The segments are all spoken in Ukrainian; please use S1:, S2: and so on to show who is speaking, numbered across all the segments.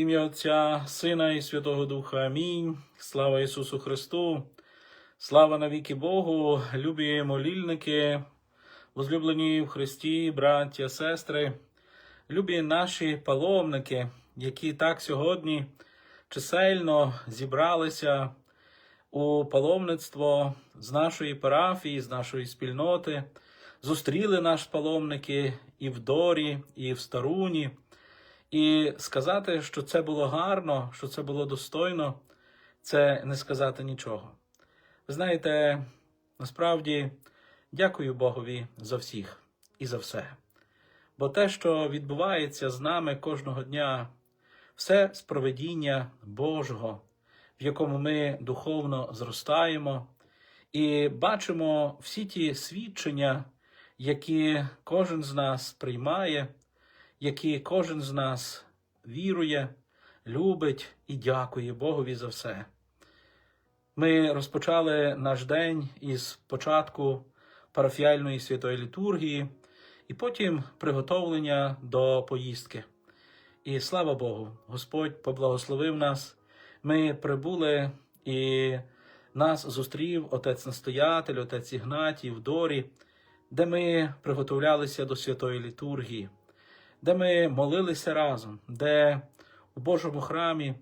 S1: ім'я Отця, Сина і Святого Духа. Амінь. Слава Ісусу Христу. Слава навіки Богу, любі молільники, возлюблені в Христі, браття, сестри, любі наші паломники, які так сьогодні чисельно зібралися у паломництво з нашої парафії, з нашої спільноти, зустріли наш паломники і в Дорі, і в Старуні. І сказати, що це було гарно, що це було достойно, це не сказати нічого. Ви знаєте, насправді дякую Богові за всіх і за все. Бо те, що відбувається з нами кожного дня, все з проведіння Божого, в якому ми духовно зростаємо, і бачимо всі ті свідчення, які кожен з нас приймає, які кожен з нас вірує, любить і дякує Богові за все. Ми розпочали наш день із початку парафіальної святої літургії і потім приготовлення до поїздки. І слава Богу, Господь поблагословив нас. Ми прибули і нас зустрів отець настоятель, отець Ігнатій в Дорі, де ми приготовлялися до святої літургії, де ми молилися разом, де у Божому храмі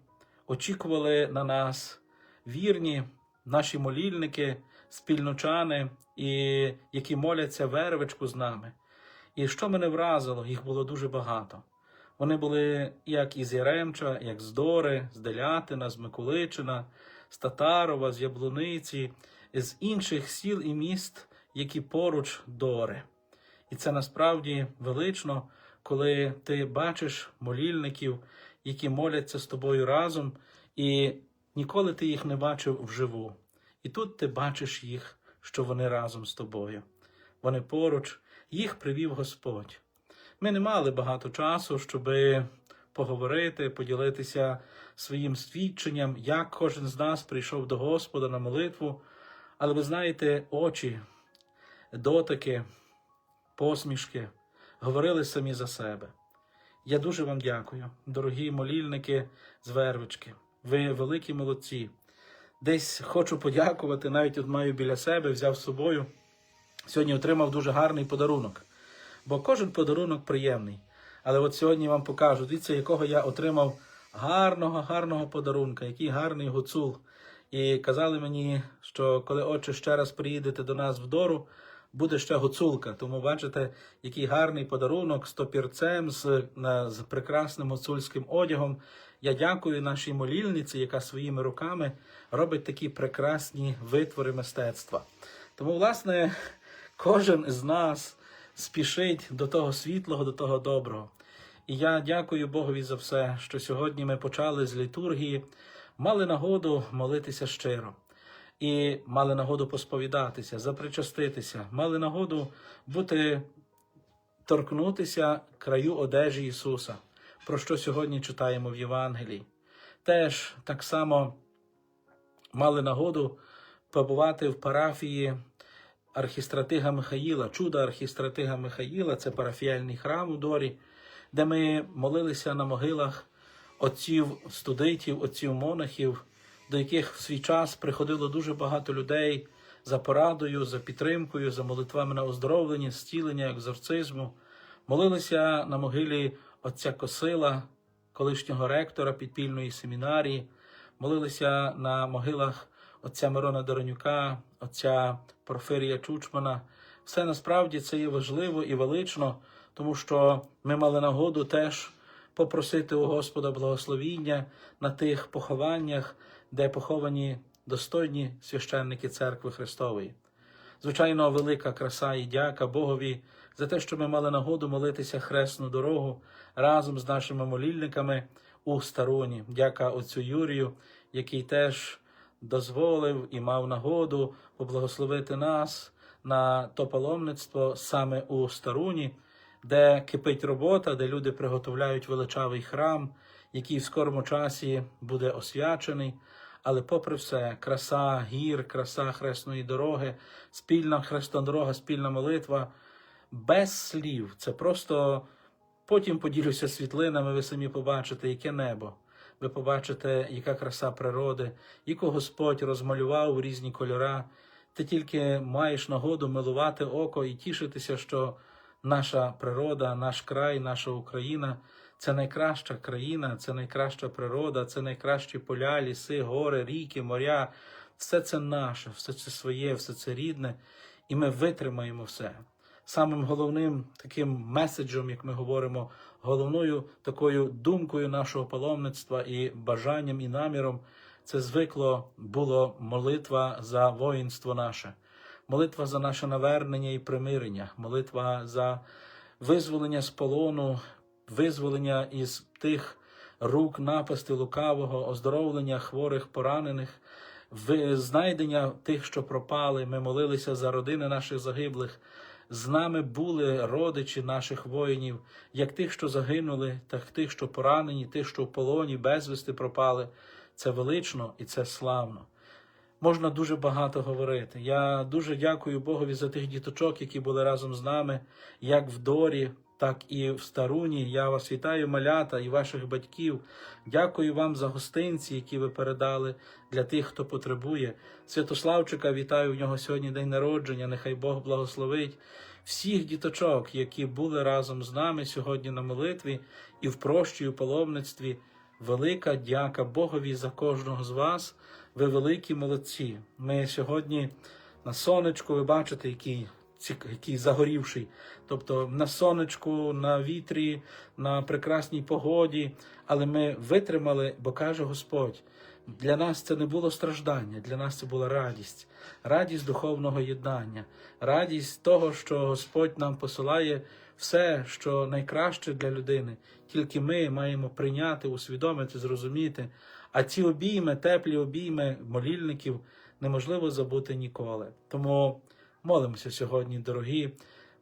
S1: очікували на нас вірні наші молільники, спільночани, і які моляться вервичку з нами. І що мене вразило, їх було дуже багато. Вони були як із Яремча, як з Дори, з Делятина, з Миколичина, з Татарова, з Яблуниці, з інших сіл і міст, які поруч Дори. І це насправді велично, коли ти бачиш молільників, які моляться з тобою разом, і ніколи ти їх не бачив вживу. І тут ти бачиш їх, що вони разом з тобою. Вони поруч, їх привів Господь. Ми не мали багато часу, щоб поговорити, поділитися своїм свідченням, як кожен з нас прийшов до Господа на молитву. Але ви знаєте, очі, дотики, посмішки говорили самі за себе. Я дуже вам дякую, дорогі молільники з Вервички. Ви великі молодці. Десь хочу подякувати, навіть от маю біля себе, взяв з собою. Сьогодні отримав дуже гарний подарунок. Бо кожен подарунок приємний. Але от сьогодні вам покажу, дивіться, якого я отримав гарного, гарного подарунка, який гарний гуцул. І казали мені, що коли отче ще раз приїдете до нас в Дору, буде ще гуцулка. Тому бачите, який гарний подарунок з топірцем, з, з прекрасним гуцульським одягом. Я дякую нашій молільниці, яка своїми руками робить такі прекрасні витвори мистецтва. Тому, власне, кожен з нас спішить до того світлого, до того доброго. І я дякую Богові за все, що сьогодні ми почали з літургії, мали нагоду молитися щиро. І мали нагоду посповідатися, запричаститися, мали нагоду бути, торкнутися краю одежі Ісуса, про що сьогодні читаємо в Євангелії. Теж так само мали нагоду побувати в парафії архістратига Михаїла, чуда архістратига Михаїла, це парафіальний храм у Дорі, де ми молилися на могилах отців студитів, отців монахів, до яких в свій час приходило дуже багато людей за порадою, за підтримкою, за молитвами на оздоровлення, зцілення, екзорцизму. Молилися на могилі отця Косила, колишнього ректора підпільної семінарії, молилися на могилах отця Мирона Доронюка, отця Порфирія Чучмана. Все насправді це є важливо і велично, тому що ми мали нагоду теж попросити у Господа благословіння на тих похованнях, де поховані достойні священники церкви Христової. Звичайно, велика краса і дяка Богові за те, що ми мали нагоду молитися хресну дорогу разом з нашими молільниками у Староні. Дяка отцю Юрію, який теж дозволив і мав нагоду поблагословити нас на то паломництво саме у Старуні, де кипить робота, де люди приготовляють величавий храм, який в скорому часі буде освячений. Але попри все, краса гір, краса хресної дороги, спільна хресна дорога, спільна молитва без слів. Це просто потім поділюся світлинами, ви самі побачите, яке небо. ви побачите, яка краса природи, яку Господь розмалював у різні кольора. Ти тільки маєш нагоду милувати око і тішитися, що наша природа, наш край, наша Україна це найкраща країна, це найкраща природа, це найкращі поля, ліси, гори, ріки, моря. Все це наше, все це своє, все це рідне, і ми витримаємо все. Самим головним таким меседжем, як ми говоримо, головною такою думкою нашого паломництва і бажанням і наміром, це звикло було молитва за воїнство наше, молитва за наше навернення і примирення, молитва за визволення з полону, визволення із тих рук напасти лукавого, оздоровлення хворих, поранених, знайдення тих, що пропали. Ми молилися за родини наших загиблих. З нами були родичі наших воїнів, як тих, що загинули, так тих, що поранені, тих, що в полоні, безвісти пропали. Це велично і це славно. Можна дуже багато говорити. Я дуже дякую Богові за тих діточок, які були разом з нами, як в Дорі, так і в Старуні. Я вас вітаю, малята і ваших батьків. Дякую вам за гостинці, які ви передали для тих, хто потребує. Святославчика вітаю в нього сьогодні день народження. Нехай Бог благословить всіх діточок, які були разом з нами сьогодні на молитві і в прощі, і паломництві. Велика дяка Богові за кожного з вас. Ви великі молодці. Ми сьогодні на сонечку, ви бачите, який, який загорівший. Тобто на сонечку, на вітрі, на прекрасній погоді. Але ми витримали, бо каже Господь. Для нас це не було страждання, для нас це була радість, радість духовного єднання, радість того, що Господь нам посилає все, що найкраще для людини. Тільки ми маємо прийняти, усвідомити, зрозуміти. А ці обійми, теплі обійми молільників неможливо забути ніколи. Тому молимося сьогодні, дорогі.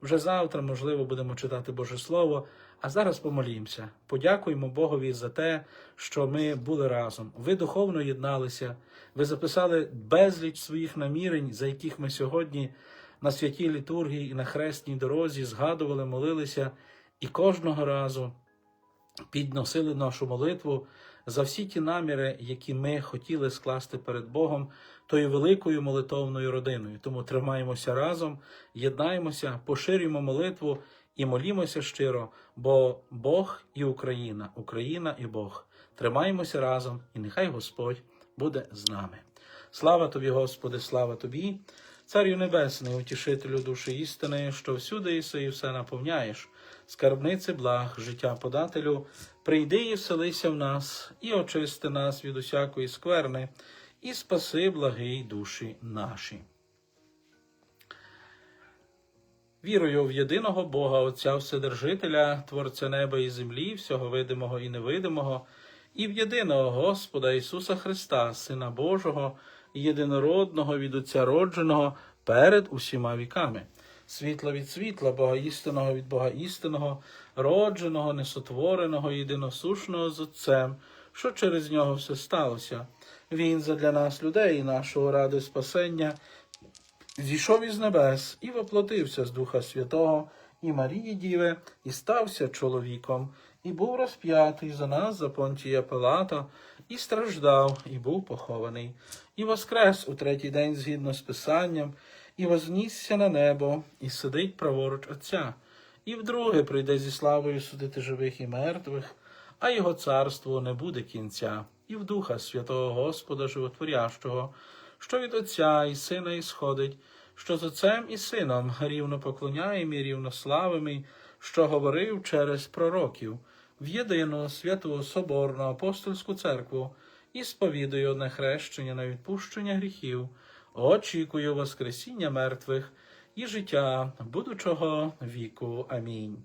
S1: Вже завтра, можливо, будемо читати Боже Слово. А зараз помолімося. Подякуємо Богові за те, що ми були разом. Ви духовно єдналися, ви записали безліч своїх намірень, за яких ми сьогодні на святій літургії і на хресній дорозі згадували, молилися, і кожного разу підносили нашу молитву за всі ті наміри, які ми хотіли скласти перед Богом, тою великою молитовною родиною. Тому тримаємося разом, єднаємося, поширюємо молитву і молімося щиро, бо Бог і Україна, Україна і Бог. Тримаємося разом, і нехай Господь буде з нами. Слава тобі, Господи, слава тобі, Царю Небесний, утішителю душі істини, що всюди єси і все наповняєш, скарбниці благ, життя подателю, прийди і вселися в нас, і очисти нас від усякої скверни, і спаси благий душі наші. Вірую в єдиного Бога, Отця Вседержителя, Творця неба і землі, всього видимого і невидимого, і в єдиного Господа Ісуса Христа, Сина Божого, єдинородного від Отця родженого перед усіма віками. Світла від світла, Бога істинного від Бога істинного, родженого, несотвореного, єдиносушного з Отцем, що через нього все сталося. Він задля нас, людей, нашого ради спасення, зійшов із небес і воплотився з Духа Святого і Марії Діви, і стався чоловіком, і був розп'ятий за нас за понтія Пилата, і страждав, і був похований, і воскрес у третій день згідно з Писанням, і вознісся на небо, і сидить праворуч Отця, і вдруге прийде зі славою судити живих і мертвих, а його царство не буде кінця, і в Духа Святого Господа Животворящого, що від Отця і Сина ісходить, що з Отцем і Сином рівно поклоняємо і рівно славимо, що говорив через пророків, в єдину святу Соборну апостольську церкву і сповідую одне хрещення на відпущення гріхів, очікую Воскресіння мертвих і життя будучого віку. Амінь.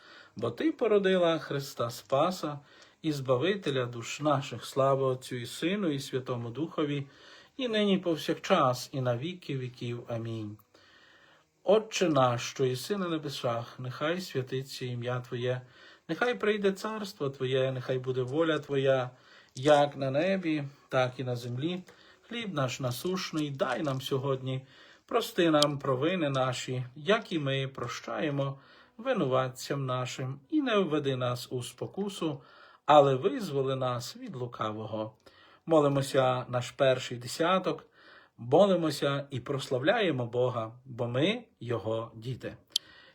S1: бо ти породила Христа Спаса і Збавителя душ наших. Слава Отцю і Сину, і Святому Духові, і нині і повсякчас, і на віки віків. Амінь. Отче наш, що єси на небесах, нехай святиться ім'я Твоє, нехай прийде царство Твоє, нехай буде воля Твоя, як на небі, так і на землі. Хліб наш насушний, дай нам сьогодні, прости нам провини наші, як і ми прощаємо винуватцям нашим, і не введи нас у спокусу, але визволи нас від лукавого. Молимося наш перший десяток, молимося і прославляємо Бога, бо ми Його діти.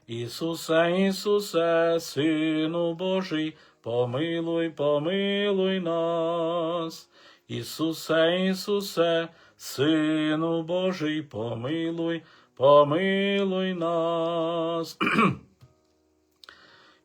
S1: Ісусе, Ісусе, Сину Божий, помилуй, помилуй нас. Ісусе, Ісусе, Сину Божий, помилуй, помилуй нас.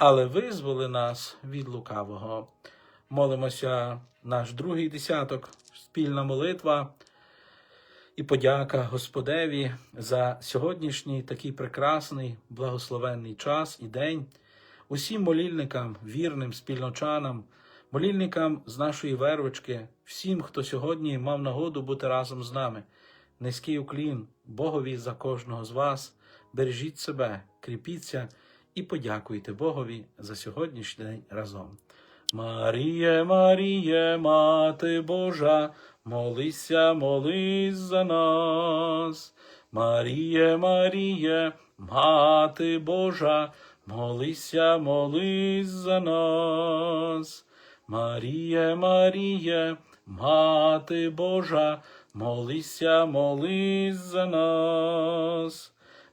S1: але визволи нас від лукавого. Молимося наш другий десяток, спільна молитва і подяка Господеві за сьогоднішній такий прекрасний, благословенний час і день, усім молільникам, вірним спільночанам, молільникам з нашої вервочки, всім, хто сьогодні мав нагоду бути разом з нами. Низький уклін Богові за кожного з вас. Бережіть себе, кріпіться і подякуйте Богові за сьогоднішній день разом. Маріє, Маріє, Мати Божа, молися, молись за нас. Маріє, Маріє, Мати Божа, молися, молись за нас. Маріє, Маріє, Мати Божа, молися, молись за нас.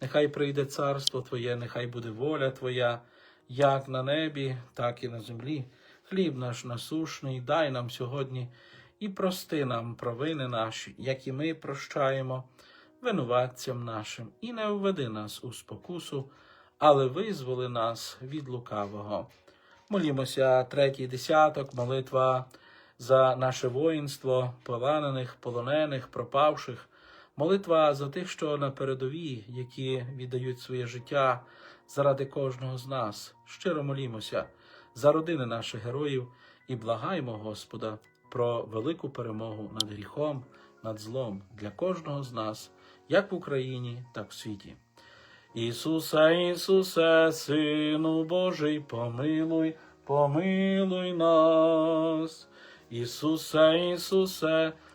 S1: нехай прийде царство Твоє, нехай буде воля Твоя, як на небі, так і на землі. Хліб наш насушний, дай нам сьогодні і прости нам провини наші, як і ми прощаємо винуватцям нашим, і не введи нас у спокусу, але визволи нас від лукавого. Молімося, третій десяток, молитва за наше воїнство, поранених, полонених, пропавших, молитва за тих, що на передовій, які віддають своє життя заради кожного з нас. Щиро молімося за родини наших героїв і благаємо Господа про велику перемогу над гріхом, над злом для кожного з нас, як в Україні, так в світі. Ісусе, Ісусе, Сину Божий, помилуй, помилуй нас. Ісусе, Ісусе,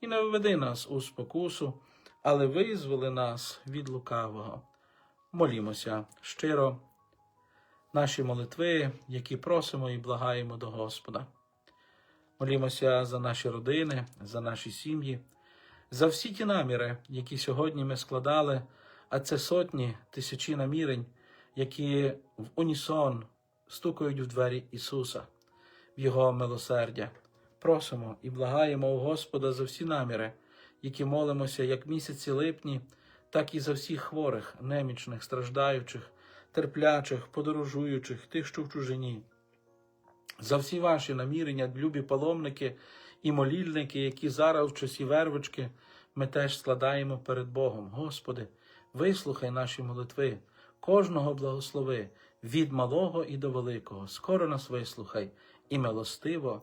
S1: і не введи нас у спокусу, але визволи нас від лукавого. Молімося щиро наші молитви, які просимо і благаємо до Господа. Молімося за наші родини, за наші сім'ї, за всі ті наміри, які сьогодні ми складали, а це сотні, тисячі намірень, які в унісон стукають в двері Ісуса, в Його милосердя. Просимо і благаємо у Господа за всі наміри, які молимося як місяці липні, так і за всіх хворих, немічних, страждаючих, терплячих, подорожуючих, тих, що в чужині. За всі ваші намірення, любі паломники і молільники, які зараз в часі вервочки ми теж складаємо перед Богом. Господи, вислухай наші молитви, кожного благослови, від малого і до великого. Скоро нас вислухай і милостиво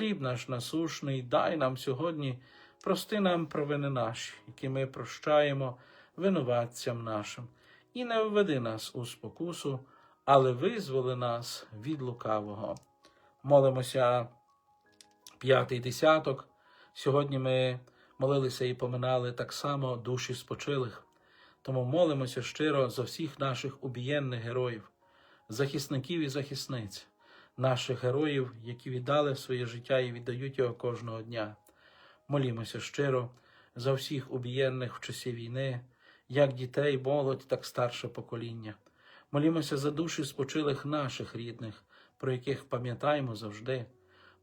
S1: Хліб наш насушний, дай нам сьогодні, прости нам провини наші, які ми прощаємо винуватцям нашим, і не введи нас у спокусу, але визволи нас від лукавого. Молимося п'ятий десяток. Сьогодні ми молилися і поминали так само душі спочилих. Тому молимося щиро за всіх наших убієнних героїв, захисників і захисниць, наших героїв, які віддали своє життя і віддають його кожного дня. Молімося щиро за всіх убієнних в часі війни, як дітей, молодь, так старше покоління. Молімося за душі спочилих наших рідних, про яких пам'ятаємо завжди.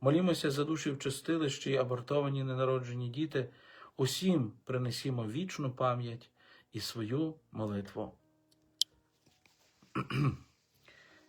S1: Молімося за душі в чистилищі і абортовані ненароджені діти. Усім принесімо вічну пам'ять і свою молитву.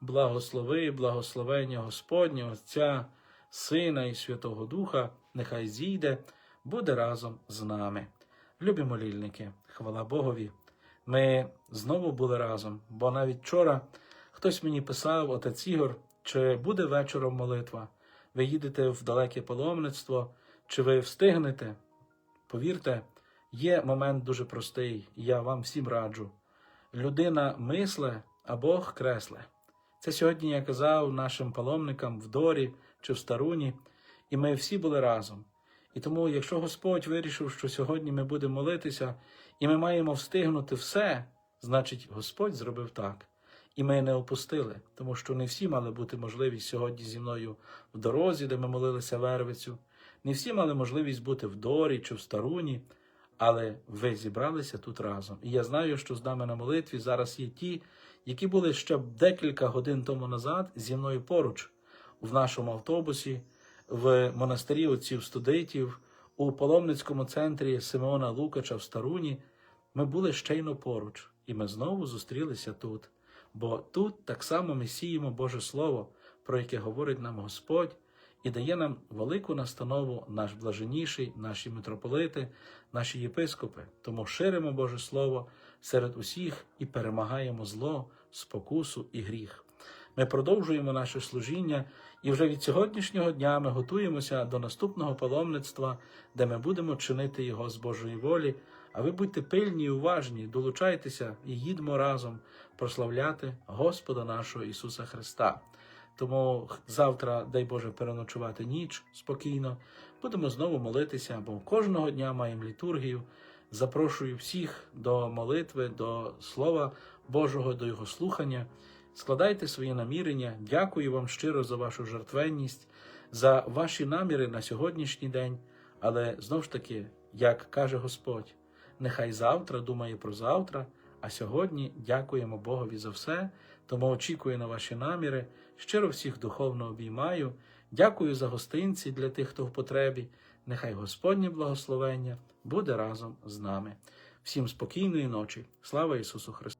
S1: благослови, благословення Господнє, Отця, Сина і Святого Духа, нехай зійде, буде разом з нами. Любі молільники, хвала Богові. Ми знову були разом, бо навіть вчора Хтось мені писав, отець Ігор, чи буде вечором молитва? Ви їдете в далеке паломництво, чи ви встигнете? Повірте, є момент дуже простий, я вам всім раджу. Людина мисле, а Бог кресле. Це сьогодні я казав нашим паломникам в Дорі чи в Старуні, і ми всі були разом. І тому, якщо Господь вирішив, що сьогодні ми будемо молитися, і ми маємо встигнути все, значить Господь зробив так. І ми не опустили, тому що не всі мали бути можливість сьогодні зі мною в дорозі, де ми молилися вервицю. Не всі мали можливість бути в Дорі чи в Старуні, але ви зібралися тут разом. І я знаю, що з нами на молитві зараз є ті, які були ще декілька годин тому назад зі мною поруч в нашому автобусі, в монастирі отців студитів, у паломницькому центрі Симеона Лукача в Старуні. Ми були щейно поруч, і ми знову зустрілися тут. Бо тут так само ми сіємо Боже Слово, про яке говорить нам Господь, і дає нам велику настанову наш блаженніший, наші митрополити, наші єпископи. Тому ширимо Боже Слово серед усіх і перемагаємо зло, спокусу і гріх. Ми продовжуємо наше служіння, і вже від сьогоднішнього дня ми готуємося до наступного паломництва, де ми будемо чинити його з Божої волі. А ви будьте пильні і уважні, долучайтеся і їдемо разом прославляти Господа нашого Ісуса Христа. Тому завтра, дай Боже, переночувати ніч спокійно. Будемо знову молитися, бо кожного дня маємо літургію. Запрошую всіх до молитви, до Слова Божого, до Його слухання. Складайте свої намірення. Дякую вам щиро за вашу жертвенність, за ваші наміри на сьогоднішній день. Але знову ж таки, як каже Господь, нехай завтра думає про завтра, а сьогодні дякуємо Богові за все, тому очікую на ваші наміри. Щиро всіх духовно обіймаю. Дякую за гостинці для тих, хто в потребі. Нехай Господнє благословення буде разом з нами. Всім спокійної ночі. Слава Ісусу Христу!